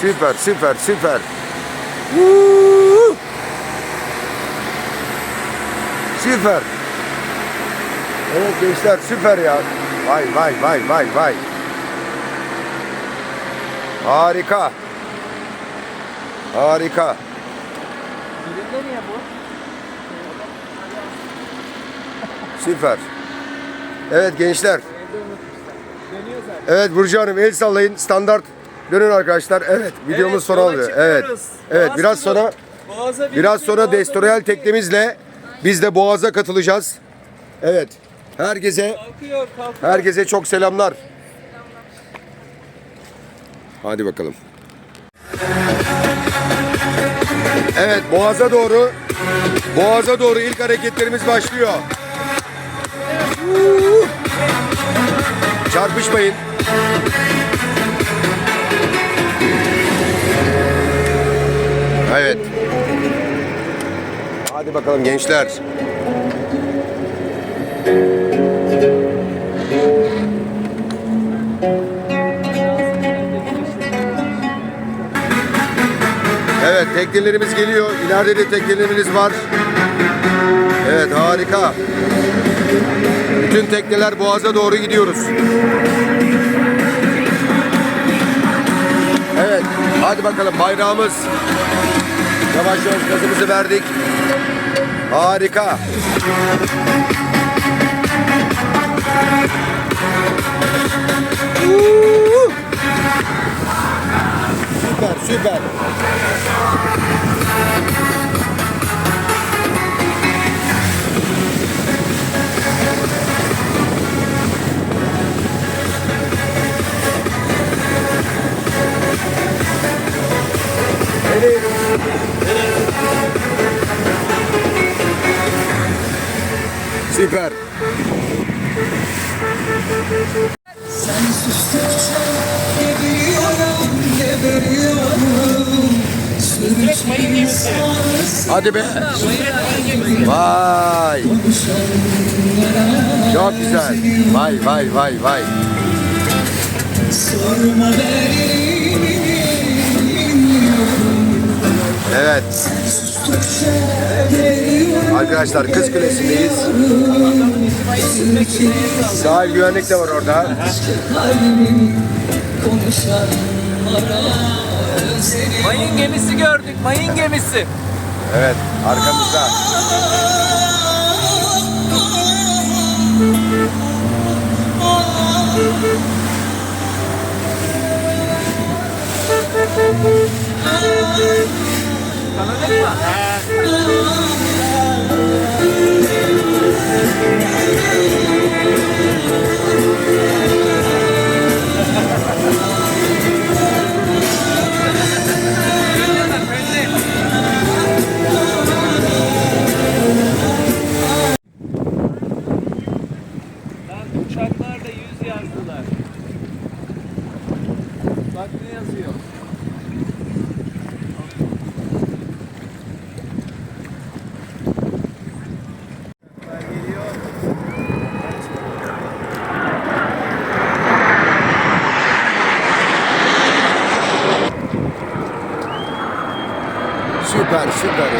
Süper süper süper. Woo! Süper. Evet gençler süper ya. Vay vay vay vay vay. Harika. Harika. Birinde niye bu? Süper. Evet gençler. Evet Burcu Hanım el sallayın. Standart dönün arkadaşlar. Evet videomuz Evet, sona alıyor. Evet. Evet biraz sonra Boğaza biraz birlikte, sonra Destroyal birlikte. teknemizle biz de Boğaz'a katılacağız. Evet. Herkese Kalkıyor, kalkıyor. herkese çok selamlar. Hadi bakalım. Evet Boğaz'a doğru Boğaz'a doğru ilk hareketlerimiz başlıyor. Çarpışmayın. Evet. Hadi bakalım gençler. Evet teknelerimiz geliyor. İleride de teknelerimiz var. Evet harika. Bütün tekneler Boğaz'a doğru gidiyoruz. Evet hadi bakalım bayrağımız. Yavaş yavaş gazımızı verdik. Harika. Süper süper. Süper. Sen sustukça geberiyorum, geberiyorum. Hadi be. Vay. Çok güzel. Vay vay vay vay. sorma benim Evet. Arkadaşlar Kız Kulesi'ndeyiz. Sahil güvenlik de var orada. Mayın gemisi gördük, mayın gemisi. Evet arkamızda. Tanıdık mı? Uçaklarda yüz yazdılar. Bak ne yazıyor. Süper süper ya.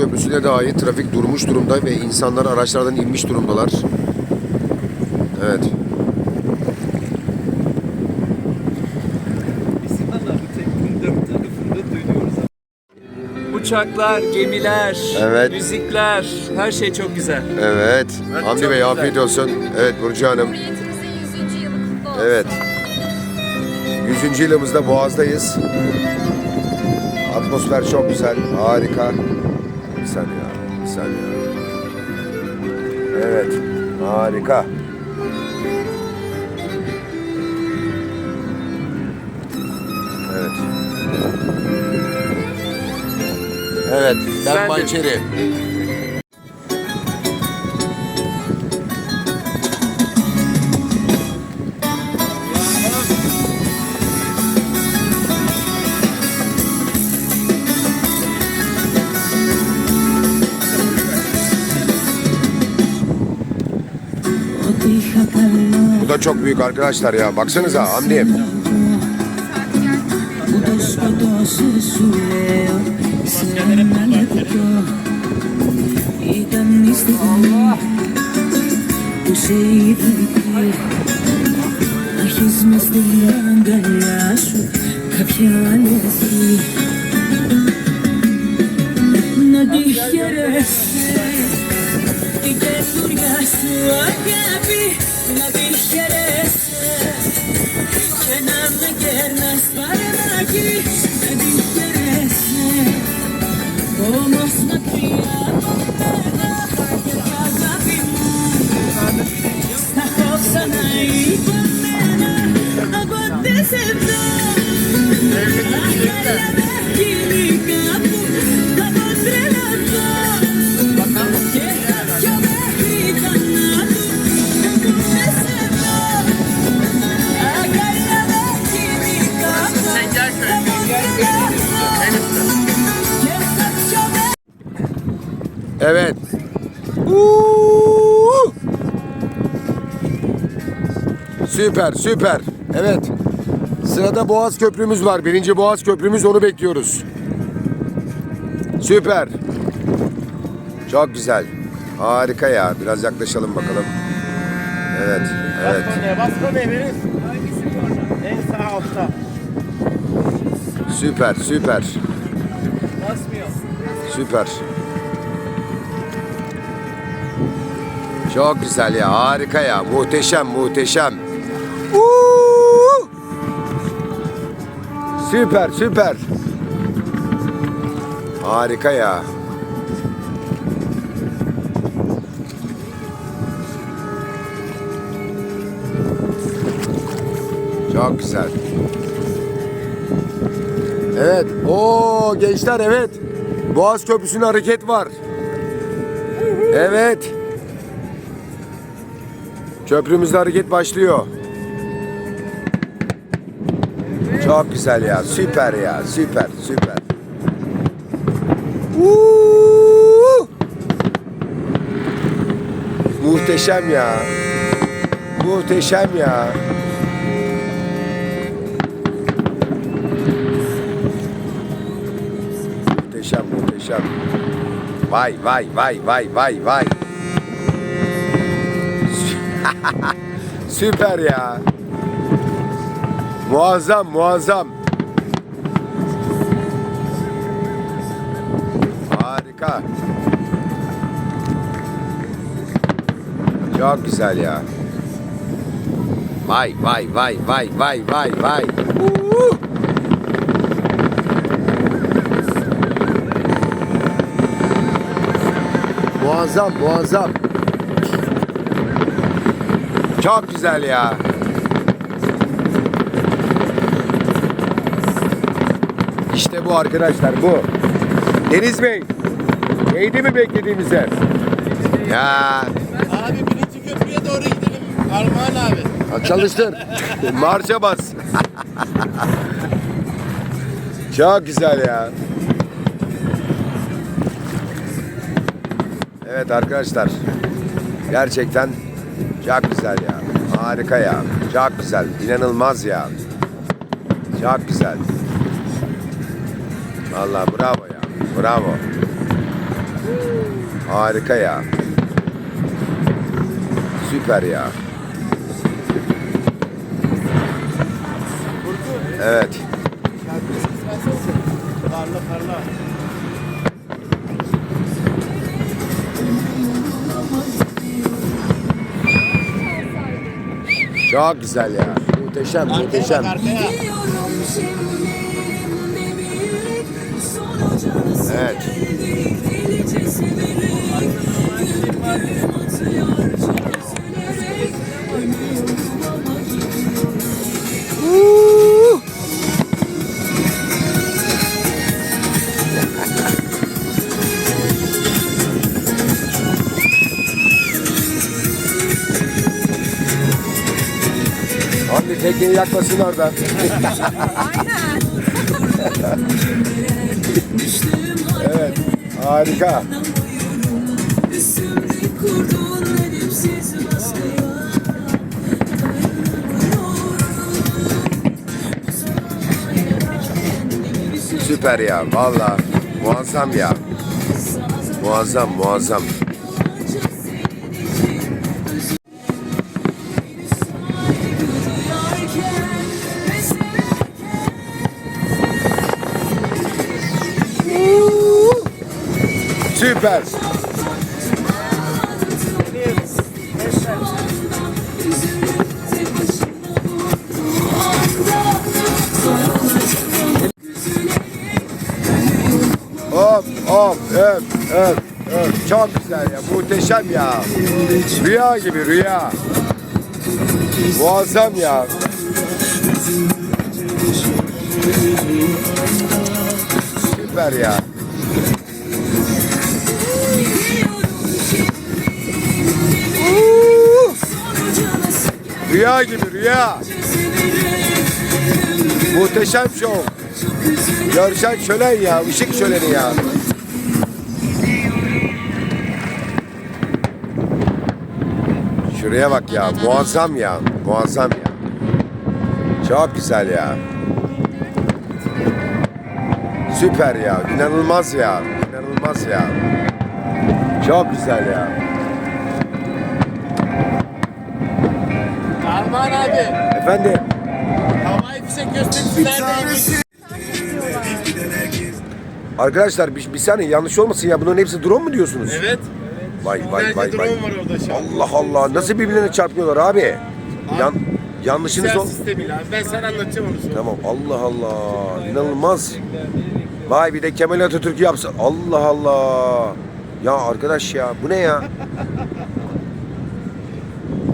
Köprüsü'ne dahi trafik durmuş durumda ve insanlar araçlardan inmiş durumdalar. Evet. Uçaklar, gemiler, Evet. müzikler, her şey çok güzel. Evet. Evet, Hamdi Bey güzel. afiyet olsun. Evet Burcu Hanım. Cumhuriyetimizin 100. yılı kutlu olsun. Evet. 100. yılımızda Boğaz'dayız. Atmosfer çok güzel. Harika. Saniye. Evet. Harika. Evet. Evet. Ben de- Bançeri. çok büyük arkadaşlar ya. Baksanıza Hamdi'yim. Allah. Надо еще раз, ты как бургас. Nothing is better. Süper, süper. Evet. Sırada Boğaz Köprümüz var. Birinci Boğaz Köprümüz onu bekliyoruz. Süper. Çok güzel. Harika ya. Biraz yaklaşalım bakalım. Evet, evet. Bas kornaya verin. En sağ altta. Süper, süper. Basmıyor. Süper. Çok güzel ya. Harika ya. Muhteşem, muhteşem. Süper, süper. Harika ya. Çok güzel. Evet. Oo gençler evet. Boğaz Köprüsü'nde hareket var. Evet. Köprümüzde hareket başlıyor. Çok güzel ya. Süper ya. Süper, süper. Uuu! Muhteşem ya. Muhteşem ya. Muhteşem, muhteşem. Vay vay vay vay vay vay. Süper ya. Muazzam muazzam. Harika. Çok güzel ya. Vay vay vay vay vay vay vay. Muazzam, muazzam. Çok güzel ya. Bu arkadaşlar, bu. Deniz Bey, neydi mi beklediğimize? Ya, Abi birinci köprüye doğru gidelim. Armağan abi. ha, çalıştır. Marşa bas. Çok güzel ya. Evet arkadaşlar. Gerçekten çok güzel ya. Harika ya. Çok güzel. İnanılmaz ya. Çok güzel. Vallahi bravo ya. Bravo. Harika ya. Süper ya. Evet. Parla parla. Çok güzel ya. Muhteşem, muhteşem. Arkaya. Evet. Abi tekneyi yakmasın orada. evet. Harika. Süper ya. Valla. Muazzam ya. Muazzam, muazzam. Süper. Hop hop öp öp öp. Çok güzel ya. Muhteşem ya. Rüya gibi rüya. Muazzam ya. Süper ya. Rüya gibi rüya. Muhteşem şov. Görsel şölen ya, ışık şöleni ya. Şuraya bak ya, muazzam ya, muazzam ya. Çok güzel ya. Süper ya, inanılmaz ya, inanılmaz ya. Çok güzel ya. Armağan abi. Efendim, Havai fişek gösterisi neredeymiş? arkadaşlar bir, bir saniye yanlış olmasın ya bunların hepsi drone mu diyorsunuz? Evet. Vay vay vay vay. drone var orada şu an? Allah Allah nasıl birbirlerine çarpıyorlar abi? Yan, yanlışınız ol. abi. Ben sana anlatacağım onu sonra. Tamam Allah Allah inanılmaz. Vay bir de Kemal Atatürk yapsa. Allah Allah. Ya arkadaş ya bu ne ya?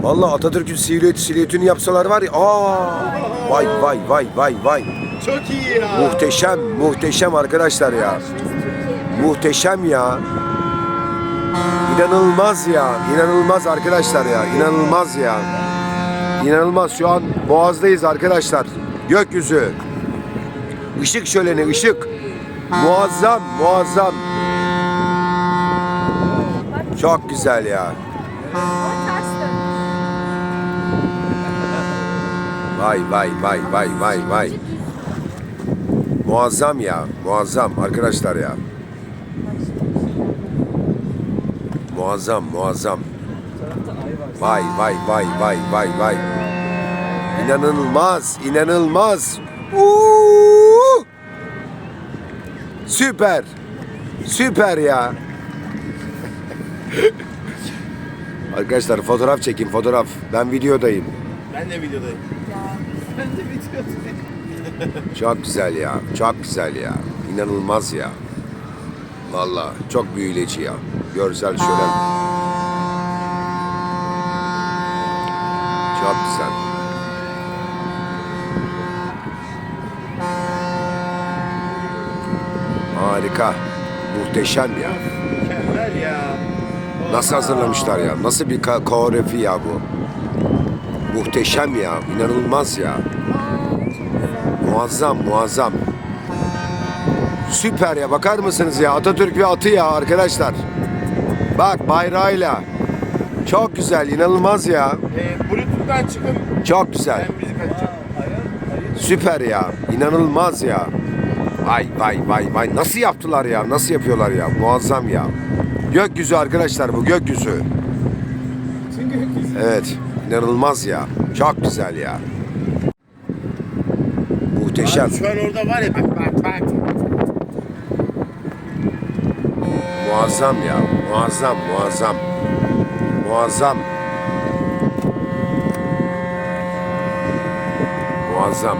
Vallahi Atatürk'ün silüeti silüetini yapsalar var ya. Aa! Vay vay vay vay vay. Çok iyi ya. Muhteşem muhteşem arkadaşlar ya. Muhteşem ya. İnanılmaz ya. İnanılmaz arkadaşlar ya. İnanılmaz ya. İnanılmaz. Şu an Boğaz'dayız arkadaşlar. Gökyüzü. Işık şöleni, ışık. Muazzam, muazzam. Çok güzel ya. Vay vay vay vay vay vay. Muazzam ya. Muazzam arkadaşlar ya. Muazzam muazzam. Vay vay vay vay vay vay. İnanılmaz, inanılmaz. Uuu! Süper. Süper ya. Arkadaşlar fotoğraf çekin fotoğraf. Ben videodayım. Ben de videodayım. Ben de videodayım. Çok güzel ya. Çok güzel ya. İnanılmaz ya. Vallahi çok büyüleyici ya. Görsel şölen. Çok güzel. Harika. Muhteşem ya. Mükemmel ya. Nasıl hazırlamışlar ya? Nasıl bir koreografi ya bu? Muhteşem ya. İnanılmaz ya. Muazzam, muazzam. Süper ya. Bakar mısınız ya? Atatürk ve atı ya arkadaşlar. Bak bayrağıyla. Çok güzel, inanılmaz ya. Ee, Bluetooth'tan çıkın. Çok güzel. Ben müzik açacağım. Süper ya. İnanılmaz ya. Vay vay vay vay. Nasıl yaptılar ya? Nasıl yapıyorlar ya? Muazzam ya. Gökyüzü arkadaşlar bu gökyüzü. Evet. İnanılmaz ya. Çok güzel ya. Muhteşem. Abi şu an orada var ya bak bak bak. Muazzam ya. Muazzam, muazzam. Muazzam. Muazzam.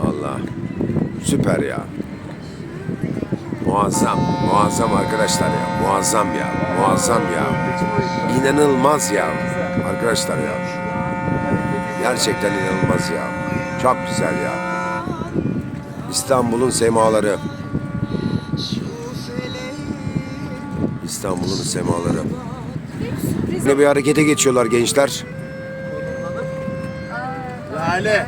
Allah. Süper ya. Muazzam. Muazzam arkadaşlar ya. Muazzam ya. Muazzam ya. İnanılmaz ya. Arkadaşlar ya. Gerçekten inanılmaz ya. Çok güzel ya. İstanbul'un semaları. İstanbul'un semaları. Yine bir harekete geçiyorlar gençler. Lale.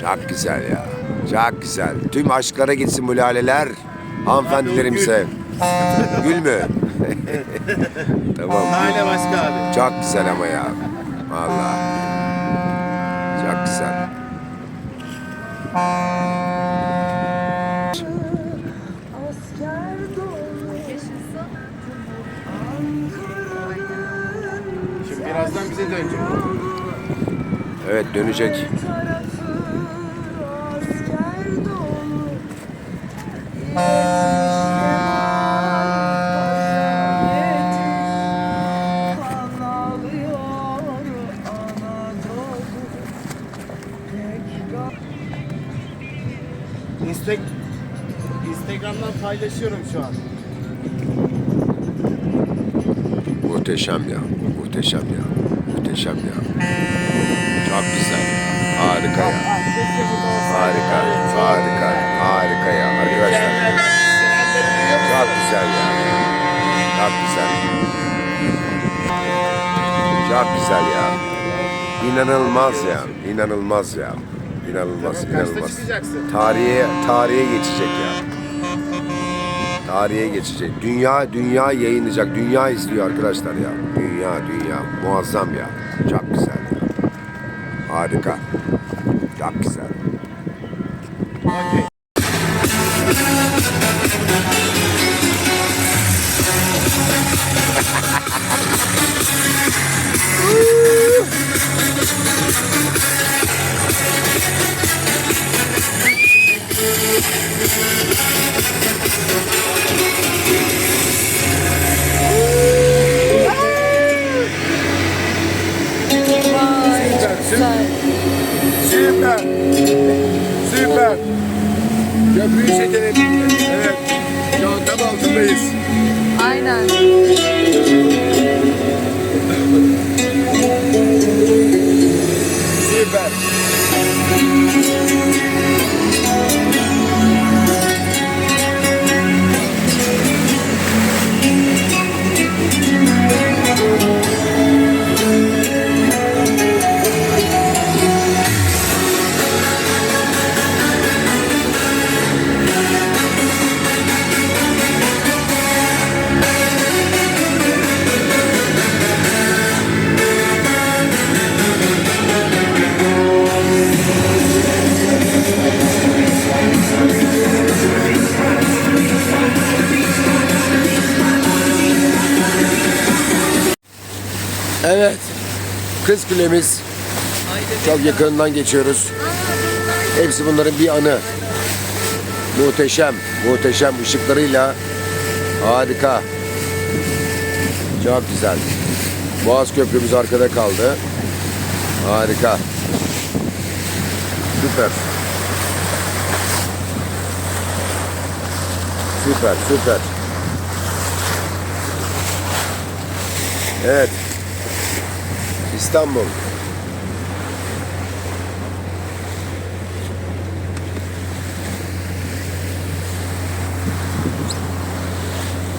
Çok güzel ya. Çok güzel. Tüm aşklara gitsin bu laleler. Hanımefendilerimize. Gül mü? tamam. Lale başka abi. Çok güzel ama ya. Vallahi. Çok güzel. Şimdi birazdan bize dönecek. Evet dönecek. Muhteşem ya. Muhteşem ya. Muhteşem ya. Çok güzel. Harika ya. Harika. Harika. Harika ya arkadaşlar. Çok güzel ya. Çok güzel. Çok güzel ya. İnanılmaz ya. İnanılmaz ya. İnanılmaz, inanılmaz. Tarihe, tarihe geçecek ya. Tarihe geçecek. Dünya, dünya yayınlayacak. Dünya izliyor arkadaşlar ya. Dünya, dünya. Muazzam ya. Çok güzel ya. Harika. Çok güzel. Okey. Süper. Köprüyü çekelim. Evet. Şu an tam altındayız. Aynen. Kız Kulemiz. Çok yakınından geçiyoruz. Hepsi bunların bir anı. Muhteşem, muhteşem ışıklarıyla harika. Çok güzel. Boğaz Köprümüz arkada kaldı. Harika. Süper. Süper, süper. Evet. İstanbul.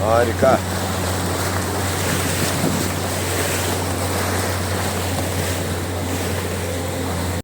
Harika.